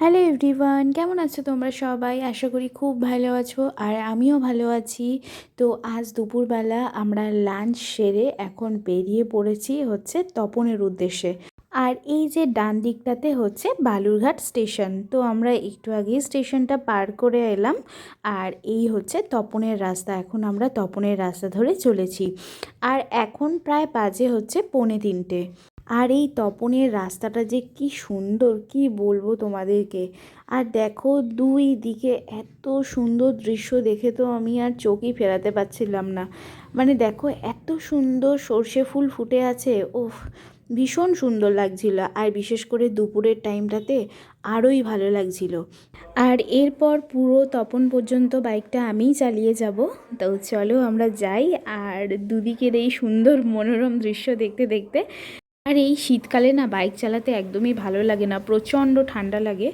Hello everyone, কেমন আছো তোমরা সবাই? আশা করি খুব ভালো আছো আর আমিও ভালো আছি। তো আজ দুপুরবেলা আমরা লাঞ্চ সেরে এখন বেরিয়ে পড়েছি হচ্ছে তপনের উদ্দেশ্যে। আর এই যে ডান দিকটাতে হচ্ছে বালুরঘাট স্টেশন। তো আমরা একটু আগেই স্টেশনটা পার করে এলাম আর এই হচ্ছে তপনের রাস্তা। এখন আমরা তপনের রাস্তা ধরে চলেছি। আর এখন প্রায় বাজে হচ্ছে পৌনে তিনটে। আর এই তপনের রাস্তাটা যে কি সুন্দর, কি বলব তোমাদেরকে? আর দেখো দুই দিকে এত সুন্দর দৃশ্য দেখে তো আমি আর চোখই ফেরাতে পারছিলাম না। মানে দেখো এত সুন্দর সর্ষে ফুল ফুটে আছে ওফ ভীষণ সুন্দর লাগছিল। আর বিশেষ করে দুপুরের টাইমটাতে আরোই ভালো লাগছিল। আর এরপর পুরো তপন পর্যন্ত বাইকটা আমিই চালিয়ে যাব। তো চলো আমরা যাই। আর দুদিকের এই সুন্দর মনোরম দৃশ্য দেখতে দেখতে আর এই শীতকালে না বাইক চালাতে একদমই ভালো লাগে না, প্রচণ্ড ঠান্ডা লাগে।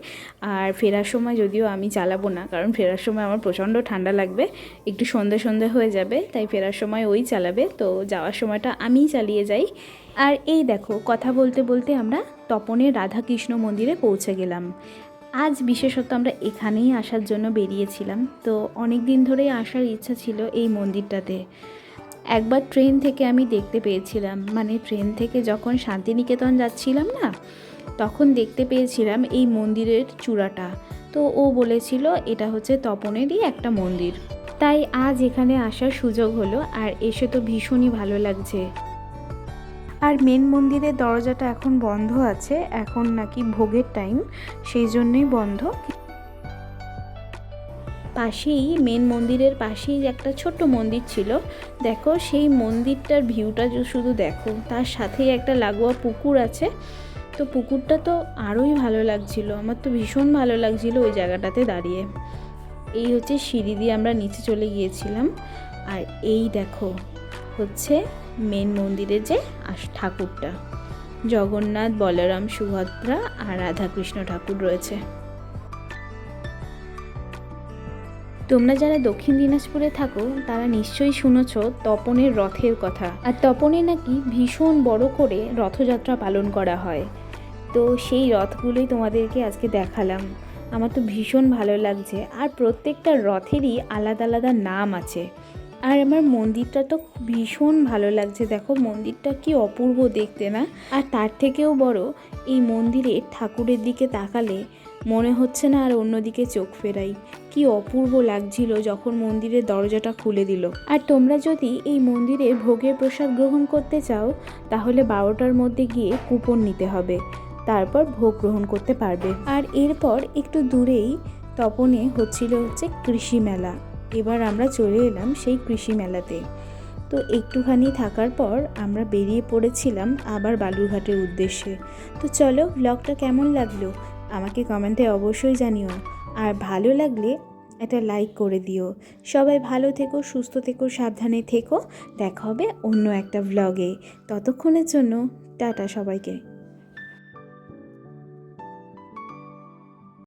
আর ফেরার সময় যদিও আমি চালাবো না, কারণ ফেরার সময় আমার প্রচণ্ড ঠান্ডা লাগবে, একটু সন্ধে সন্ধে হয়ে যাবে, তাই ফেরার সময় ওই চালাবে, তো যাওয়ার সময়টা আমিই চালিয়ে যাই। আর এই দেখো, কথা বলতে বলতে আমরা তপনের রাধাকৃষ্ণ মন্দিরে পৌঁছে গেলাম। আজ বিশেষত আমরা এখানেই আসার জন্য বেরিয়েছিলাম, তো অনেক দিন ধরেই আসার ইচ্ছা ছিল এই মন্দিরটাতে। একবার ট্রেন থেকে আমি দেখতে পেয়েছিলাম। মানে ট্রেন থেকে যখন শান্তিনিকেতন যাচ্ছিলাম না, তখন দেখতে পেয়েছিলাম এই মন্দিরের চূড়াটা। তো ও বলেছিল, এটা হচ্ছে তপনেরই একটা মন্দির। তাই আজ এখানে আসার সুযোগ হলো আর এসে তো ভীষণই ভালো লাগছে। আর মেন মন্দিরের দরজাটা এখন বন্ধ আছে। এখন নাকি ভোগের টাইম সেই জন্যই বন্ধ। পাশেই মেন মন্দিরের পাশেই একটা ছোট্ট মন্দির ছিল, দেখো সেই মন্দিরটার ভিউটা শুধু দেখো, তার সাথেই একটা লাগোয়া পুকুর আছে। তো পুকুরটা তো আরোই ভালো লাগছিল, আমার তো ভীষণ ভালো লাগছিল ওই জায়গাটাতে দাঁড়িয়ে। এই হচ্ছে সিঁড়ি দিয়ে আমরা নিচে চলে গিয়েছিলাম, আর এই দেখো হচ্ছে মেন মন্দিরের যে ঠাকুরটা। জগন্নাথ, বলরাম, সুভদ্রা আর রাধাকৃষ্ণ ঠাকুর রয়েছে। তোমরা যারা দক্ষিণ দিনাজপুরে থাকো, তারা নিশ্চয়ই শুনেছ তপনের রথের কথা। আর তপনে নাকি ভীষণ বড় করে রথযাত্রা পালন করা হয়। তো সেই রথগুলোই তোমাদেরকে আজকে দেখালাম। আমার তো ভীষণ ভালো লাগছে। আর প্রত্যেকটা রথেরই আলাদা আলাদা নাম আছে। আর আমার মন্দিরটা তো ভীষণ ভালো লাগছে। দেখো, মন্দিরটা কি অপূর্ব দেখতে না? আর তার থেকেও বড়, এই মন্দিরে ঠাকুরের দিকে তাকালে মনে হচ্ছে না আর অন্যদিকে চোখ ফেরাই। কি অপূর্ব লাগছিল যখন মন্দিরের দরজাটা খুলে দিল। আর তোমরা যদি এই মন্দিরে ভোগের প্রসাদ গ্রহণ করতে চাও, তাহলে বারোটার মধ্যে গিয়ে কুপন নিতে হবে। তারপর ভোগ গ্রহণ করতে পারবে। আর এরপর একটু দূরেই তপনে হচ্ছিল হচ্ছে কৃষি মেলা। এবার আমরা চলে এলাম সেই কৃষি মেলাতে। তো একটুখানি থাকার পর আমরা বেরিয়ে পড়েছিলাম আবার বালুরঘাটের উদ্দেশ্যে। তো চলো ব্লগটা কেমন লাগল? আমাকে কমেন্টে অবশ্যই জানিও। আর ভালো লাগলে একটা লাইক করে দিও। সবাই ভালো থেকো, সুস্থ থেকো, সাবধানে থেকো। দেখা হবে অন্য একটা ব্লগে ততক্ষণের জন্য টাটা সবাইকে।